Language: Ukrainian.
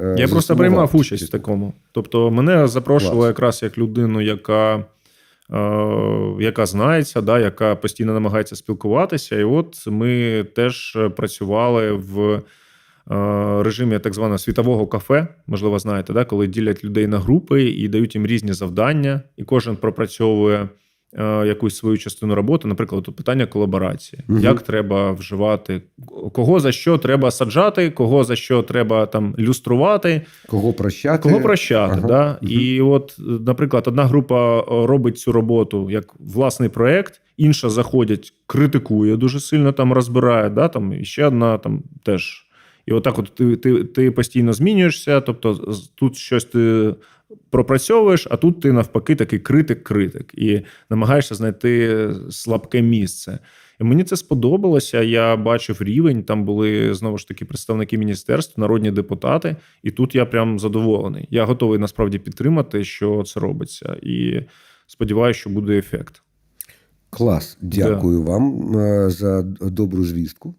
е, Я просто приймав участь в такому. Тобто, мене запрошували якраз як людину, яка, е, яка знається, да, яка постійно намагається спілкуватися. І от ми теж працювали в е, режимі так званого світового кафе. Можливо, знаєте, да, коли ділять людей на групи і дають їм різні завдання, і кожен пропрацьовує. Е, Якусь свою частину роботи, наприклад, тут питання колаборації. Мгм. Як треба вживати, кого за що треба саджати, кого за що треба там люструвати, Кого прощати? Кого прощати, Ага. да? Мгм. І от, наприклад, одна група е, робить цю роботу як власний проект, інша заходять, критикує дуже сильно там розбирає, да? там, і ще одна там теж. І отак, от ти, ти, ти постійно змінюєшся, тобто тут щось ти пропрацьовуєш, а тут ти навпаки такий критик-критик і намагаєшся знайти слабке місце. І мені це сподобалося. Я бачив рівень. Там були знову ж таки представники міністерств, народні депутати. І тут я прям задоволений. Я готовий насправді підтримати, що це робиться, і сподіваюся, що буде ефект. Клас. Дякую вам е, за добру звістку.